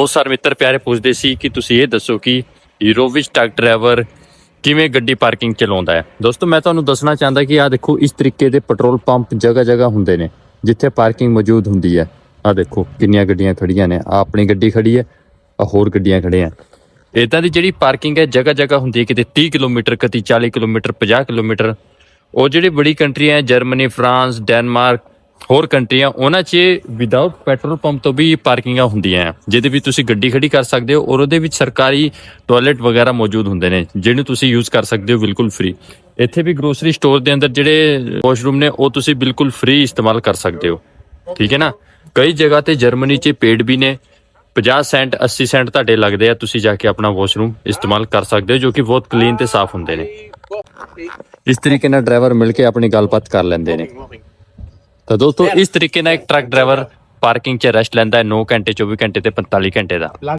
ਬਹੁਤ ਸਾਰੇ ਮਿੱਤਰ ਪਿਆਰੇ ਪੁੱਛਦੇ ਸੀ ਕਿ ਤੁਸੀਂ ਇਹ ਦੱਸੋ ਕਿ ਹੀਰੋ ਵਿੱਚ ਟਰੱਕ ਡਰਾਈਵਰ ਕਿਵੇਂ ਗੱਡੀ ਪਾਰਕਿੰਗ ਚਲਾਉਂਦਾ ਹੈ। ਦੋਸਤੋ, ਮੈਂ ਤੁਹਾਨੂੰ ਦੱਸਣਾ ਚਾਹੁੰਦਾ ਕਿ ਆਹ ਦੇਖੋ, ਇਸ ਤਰੀਕੇ ਦੇ ਪੈਟਰੋਲ ਪੰਪ ਜਗ੍ਹਾ ਜਗ੍ਹਾ ਹੁੰਦੇ ਨੇ, ਜਿੱਥੇ ਪਾਰਕਿੰਗ ਮੌਜੂਦ ਹੁੰਦੀ ਹੈ। ਆਹ ਦੇਖੋ, ਕਿੰਨੀਆਂ ਗੱਡੀਆਂ ਖੜੀਆਂ ਨੇ। ਆ ਆਪਣੀ ਗੱਡੀ ਖੜੀ ਹੈ ਆ ਹੋਰ ਗੱਡੀਆਂ ਖੜੀਆਂ ਇਦਾਂ ਦੀ ਜਿਹੜੀ ਪਾਰਕਿੰਗ ਹੈ ਜਗ੍ਹਾ ਜਗ੍ਹਾ ਹੁੰਦੀ ਹੈ, ਕਿਤੇ 30 ਕਿਲੋਮੀਟਰ, ਕਦੀ 40 ਕਿਲੋਮੀਟਰ 50 ਕਿਲੋਮੀਟਰ, ਉਹ ਜਿਹੜੀ ਬੜੀ ਕੰਟਰੀਆਂ ਹੈ ਜਰਮਨੀ ਫਰਾਂਸ ਡੈਨਮਾਰਕ ਹੋਰ ਕੰਟਰੀਆਂ, ਉਹਨਾਂ 'ਚ ਵਿਦਆਊਟ ਪੈਟਰੋਲ ਪੰਪ ਤੋਂ ਵੀ ਪਾਰਕਿੰਗਾਂ ਹੁੰਦੀਆਂ ਹੈ, ਜਿਹਦੇ ਵਿੱਚ ਤੁਸੀਂ ਗੱਡੀ ਖੜੀ ਕਰ ਸਕਦੇ ਹੋ ਔਰ ਉਹਦੇ ਵਿੱਚ ਸਰਕਾਰੀ ਟਾਇਲਟ ਵਗੈਰਾ ਮੌਜੂਦ ਹੁੰਦੇ ਨੇ, ਜਿਹਨੂੰ ਤੁਸੀਂ ਯੂਜ਼ ਕਰ ਸਕਦੇ ਹੋ ਬਿਲਕੁਲ ਫ੍ਰੀ ਇੱਥੇ ਵੀ ਗਰੋਸਰੀ ਸਟੋਰ ਦੇ ਅੰਦਰ ਜਿਹੜੇ ਵਾਸ਼ਰੂਮ ਨੇ, ਉਹ ਤੁਸੀਂ ਬਿਲਕੁਲ ਫ੍ਰੀ ਇਸਤੇਮਾਲ ਕਰ ਸਕਦੇ ਹੋ। ਠੀਕ ਹੈ ਨਾ? ਕਈ ਜਗ੍ਹਾ ਤੇ ਜਰਮਨੀ 'ਚ ਪੇਡ ਵੀ ਨੇ 50 ਸੈਂਟ 80 ਸੈਂਟ ਤੁਹਾਡੇ ਲੱਗਦੇ ਆ, ਤੁਸੀਂ ਜਾ ਕੇ ਆਪਣਾ ਵਾਸ਼ਰੂਮ ਇਸਤੇਮਾਲ ਕਰ ਸਕਦੇ ਹੋ, ਜੋ ਕਿ ਬਹੁਤ ਕਲੀਨ ਤੇ ਸਾਫ਼ ਹੁੰਦੇ ਨੇ। ਇਸ ਤਰੀਕੇ ਨਾਲ ਡਰਾਈਵਰ ਮਿਲ ਕੇ ਆਪਣੀ ਗੱਲਬਾਤ ਕਰ ਲੈਂਦੇ ਨੇ। ਤਾਂ ਦੋਸਤੋ ਇਸ ਤਰੀਕੇ ਨਾਲ ਇੱਕ ਟਰੱਕ ਡਰਾਈਵਰ ਪਾਰਕਿੰਗ 'ਚ ਰੈਸਟ ਲੈਂਦਾ ਹੈ 9 ਘੰਟੇ 24 ਘੰਟੇ ਤੇ 45 ਘੰਟੇ ਦਾ।